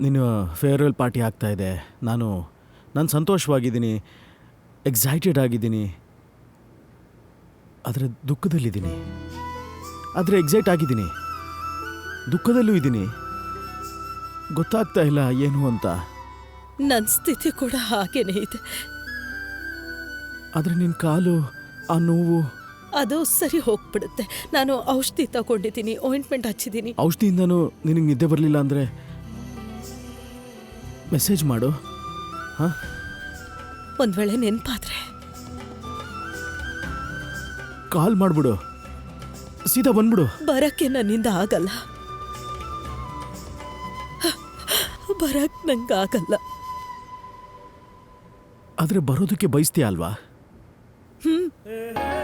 ನೀನು farewell party ಆಗ್ತಾ ಇದೆ. ನಾನು ನಾನು ಸಂತೋಷವಾಗಿದ್ದೀನಿ. ಎಕ್ಸೈಟೆಡ್ ಆಗಿದ್ದೀನಿ. ಆದರೆ ದುಃಖದಲ್ಲಿದ್ದೀನಿ. ಆದರೆ ಎಕ್ಸೈಟ್ ಆಗಿದ್ದೀನಿ. ದುಃಖದಲ್ಲೂ ಇದ್ದೀನಿ. ಗೊತ್ತಾಗ್ತಾ ಇಲ್ಲ ಏನು ಅಂತ. ನನ್ನ ಸ್ಥಿತಿ ಕೂಡ ಹಾಗೇನೆ ಇದೆ. ಆದರೆ ನಿನ್ನ ಕಾಲು ಆ ನೋವು. ಅದು ಸರಿ ಹೋಗ್ಬಿಡುತ್ತೆ. ನಾನು ಔಷಧಿ ತಗೊಂಡಿದ್ದೀನಿ ಆಯಿಂಟ್ಮೆಂಟ್ ಹಚ್ಚಿದ್ದೀನಿ. ಔಷಧಿಯಿಂದನೂ ನಿನಗೆ ನಿದ್ದೆ ಬರಲಿಲ್ಲ ಅಂದರೆ? ಮೆಸೇಜ್ ಮಾಡು. ಹಾಂ? ಒಂದ್ ವೇಳೆ ನೆನ್ಪಾದ್ರೆ. ಕಾಲ್ ಮಾಡ್ಬಿಡು. ಸೀದಾ ಬಂದ್ಬಿಡು. ಬರಕ್ಕೆ ನನ್ನಿಂದ ಆಗಲ್ಲ. ಬರಕ್ ನಂಗಾಗಲ್ಲ ಆದರೆ ಬರೋದಕ್ಕೆ ಬಯಸ್ತೀಯ ಅಲ್ವಾ? ಹ್ಮ್.